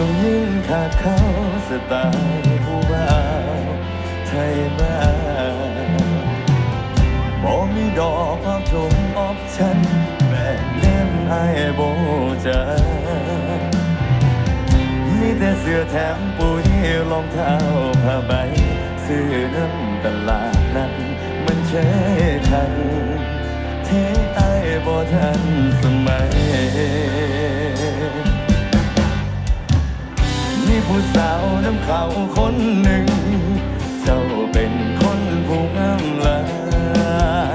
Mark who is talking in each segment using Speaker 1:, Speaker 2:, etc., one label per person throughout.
Speaker 1: สูงยิ่งขาดเขาสไตล์ผู้บ่าวไทยบ้านบ่มีดอกเอาชมออปชั่นแบ่เล่นให้โบจามีแต่เสื้อแถมปุ๋ยรองเท้าผ้าใบซื้อน้ำตลาดนั้นมันใช้ทันเทไอ้บ่ทันสมัย ผู้สาวน้ำเขาคนหนึ่ง เจ้าเป็นคนผู้งามลา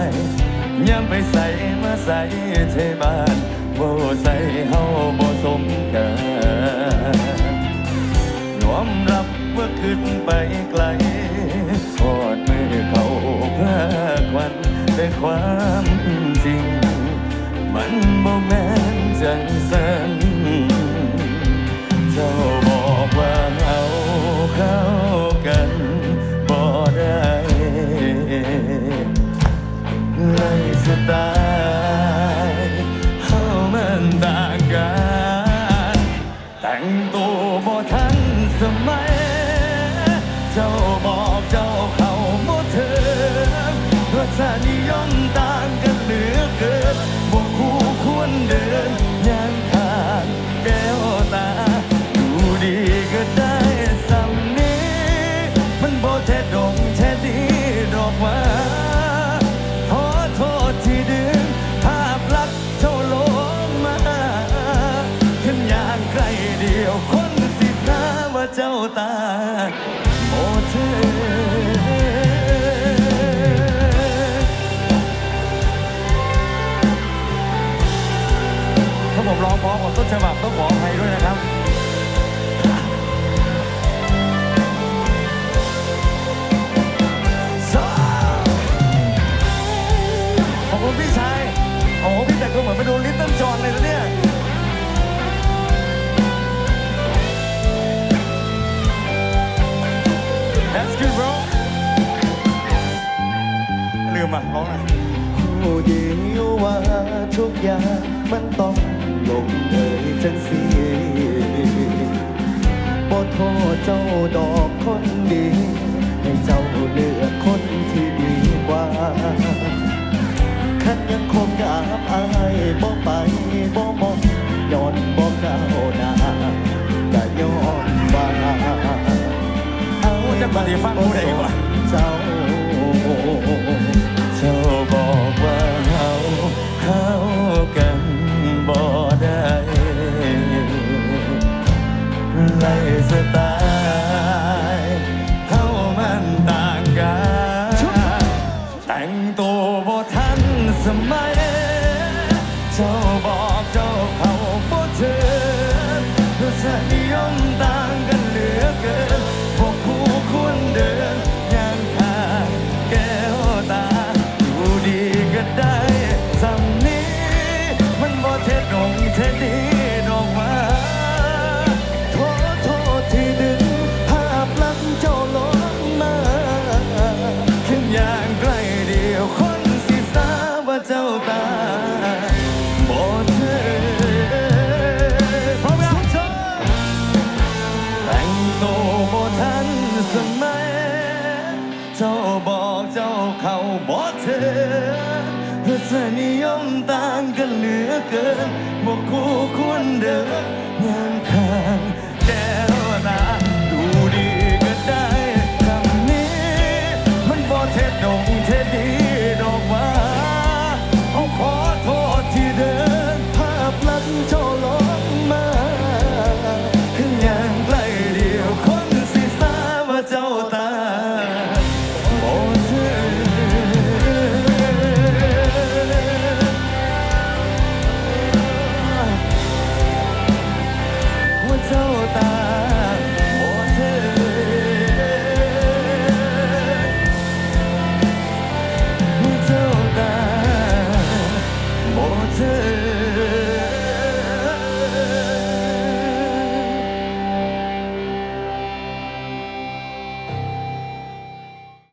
Speaker 1: ยย้ำไปใส่มาใส่เทบานบ่ใส่เฮาบ่สมกันยอมรับว่าขึ้นไปไกลพอดมือเขาเพื่อควันแต่ความ องขออภัยด้วยนะครับขอบคุณพี่ชายโอ้โหพี่แต่งตัวเหมือนไปดูลิตเติ้ลจอนเลยนะเนี่ยลืมอะร้องหน่อย
Speaker 2: ผู้ดียวว่าทุกอย่างมันต้อง จังสีบ่โทษเจ้าดอกคนดี ให้เจ้าเลือกคนที่ดีกว่าคันยังคงกับอายบ่ไปบ่มองย้อนบ่ก้าวหน้าก็ย้อนว่าเอา
Speaker 1: จะปฏิฟังผู้ใดวะ
Speaker 2: เจ้า
Speaker 1: ต่างกันเหลือเกิน สนิยมต่างกันเหลือเกินบอกคู่ควรเดินยังทางแก้ว